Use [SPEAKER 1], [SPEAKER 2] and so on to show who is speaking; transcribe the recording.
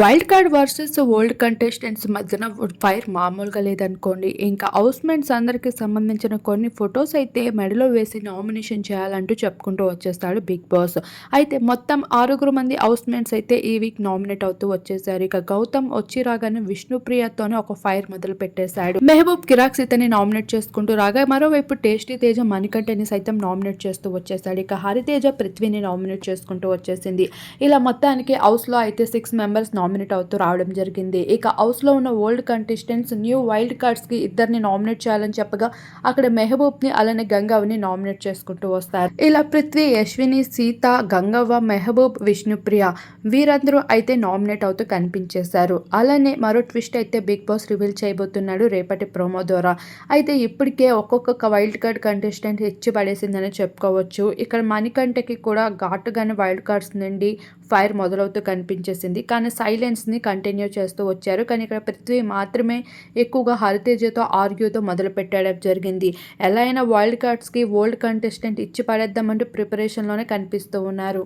[SPEAKER 1] Wild card versus old contestants మధ్యన fire మామూలుగా లేదనుకోండి. ఇంకా హౌస్మెంట్స్ అందరికి సంబంధించిన కొన్ని ఫొటోస్ అయితే మెడలో వేసి నామినేషన్ చేయాలంటూ చెప్పుకుంటూ వచ్చేస్తాడు బిగ్ బాస్ అయితే మొత్తం ఆరుగురు మంది హౌస్మేట్స్ అయితే ఈ వీక్ నామినేట్ అవుతూ వచ్చేసారు. ఇక గౌతమ్ వచ్చి రాగానే విష్ణుప్రియతోనే ఒక ఫైర్ మొదలు పెట్టేశాడు. మెహబూబ్ కిరాక్ సీతని నామినేట్ చేసుకుంటూ రాగా మరోవైపు టేస్టీ తేజ మణికంఠని సైతం నామినేట్ చేస్తూ వచ్చేసాడు ఇక హరితేజ పృథ్వీని నామినేట్ చేసుకుంటూ వచ్చేసింది. ఇలా మొత్తానికి హౌస్లో అయితే సిక్స్ మెంబర్స్ నామినేట్ అవుతూ రావడం జరిగింది. ఇక హౌస్లో ఉన్న ఓల్డ్ కంటెస్టెంట్స్ న్యూ వైల్డ్ కార్డ్స్కి ఇద్దరిని నామినేట్ చేయాలని చెప్పగా అక్కడ మెహబూబ్ని అలానే గంగవ్వని నామినేట్ చేసుకుంటూ వస్తారు. ఇలా పృథ్వీ యశ్విని సీత గంగవ్వ మెహబూబ్ విష్ణుప్రియ వీరందరూ అయితే నామినేట్ అవుతూ కనిపించేశారు. అలానే మరో ట్విస్ట్ అయితే బిగ్ బాస్ రివీల్ చేయబోతున్నాడు రేపటి ప్రోమో ద్వారా. అయితే ఇప్పటికే ఒక్కొక్క వైల్డ్ కార్డ్ కంటెస్టెంట్ ఇచ్చి పడేసిందని చెప్పుకోవచ్చు. ఇక్కడ మణికంఠకి కూడా ఘాటుగానే వైల్డ్ కార్డ్స్ నుండి ఫైర్ మొదలవుతూ కనిపించేసింది. కానీ సైలెన్స్ని కంటిన్యూ చేస్తూ వచ్చారు. కానీ ఇక్కడ పృథ్వీ మాత్రమే ఎక్కువగా హరితేజతో ఆర్గ్యూతో మొదలు పెట్టడం జరిగింది. ఎలా అయినా వైల్డ్ కార్డ్స్కి ఓల్డ్ కంటెస్టెంట్ ఇచ్చి పడేద్దామంటూ ప్రిపరేషన్లోనే కనిపిస్తూ ఉన్నారు.